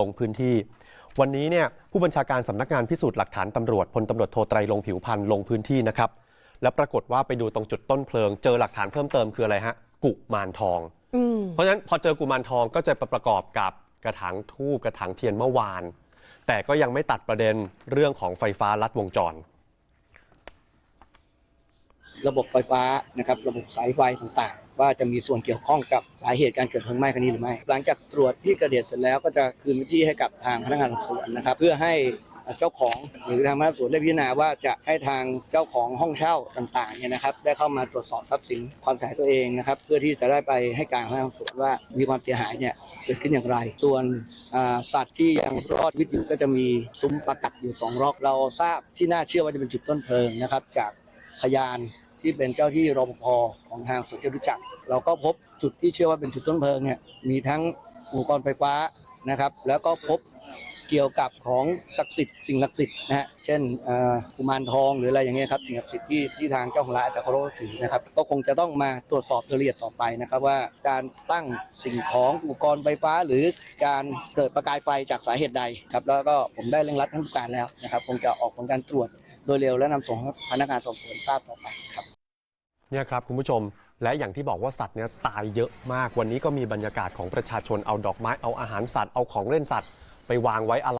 ลงพื้นที่ วันนี้เนี่ยผู้บัญชาการสำนักงานพิสูจน์หลักฐานตำรวจพลตำรวจโทไตรลงผิวพันธ์ลงพื้นที่นะครับ แล้วปรากฏว่าไปดูตรงจุดต้นเพลิง เจอหลักฐานเพิ่มเติมคืออะไรฮะกุมารทองอืมเพราะฉะนั้นพอเจอกุมารทองก็จะประกอบกับกระถางทูบกระถางเทียนเมื่อวาน แต่ก็ยังไม่ตัดประเด็นเรื่องของไฟฟ้าลัดวงจร ระบบไฟฟ้านะครับ ระบบสายไฟต่างๆ ว่าจะมีส่วนเกี่ยวข้องกับสาเหตุการเกิดเพลิงไหม้ครั้งนี้หรือไม่ หลังจากตรวจที่เกิดเหตุเสร็จแล้วก็จะคืนพื้นที่ให้กับทางพนักงานสอบสวนนะครับ เพื่อให้เจ้าของหรือทางพนักงานสอบสวนได้พิจารณาว่าจะให้ทางเจ้าของห้องเช่าต่างๆเนี่ยนะครับ ได้เข้ามาตรวจสอบทรัพย์สินความเสียหายตัวเองนะครับ เพื่อที่จะได้ไปให้การพนักงานสอบสวนว่ามีความเสียหายเนี่ยเกิดขึ้นอย่างไร ส่วนสัตว์ที่ยังรอดชีวิตอยู่ก็จะมีซุ้มประกัดอยู่สองรอกเราทราบที่น่าเชื่อว่าจะเป็นจุดต้นเพลิงนะครับจาก พยานที่เป็นเจ้าที่รปภของทางสวนจตุจักรเราก็พบจุดที่เชื่อว่าเป็นจุดต้นเพลิงเนี่ยมีทั้งอุปกรณ์ไฟฟ้านะครับ แล้วก็พบเกี่ยวกับของศักดิ์สิทธิ์สิ่งศักดิ์สิทธิ์นะฮะเช่นอ่อกุมารทองหรืออะไรอย่างเงี้ยครับสิ่งศักดิ์สิทธิ์ที่ที่ทางเจ้าของร้านอาจจะเคารพถือนะครับก็คงจะต้องมาตรวจสอบรายละเอียดต่อไปนะครับว่าการตั้งสิ่งของอุปกรณ์ไฟฟ้า หรือการเกิดประกายไฟจากสาเหตุใดครับแล้วก็ผมได้เร่งรัดทั้งทุกการแล้วนะครับคงจะออกผลการตรวจ ดยเร็วและนำส่งให้พนักงานสอบสวนทราบต่อไปครับ เนี่ยครับคุณผู้ชมและอย่างที่บอกว่าสัตว์เนี่ยตายเยอะมากวันนี้ก็มีบรรยากาศของประชาชนเอาดอกไม้เอาอาหารสัตว์เอาของเล่นสัตว์ ไปวางไว้อะไร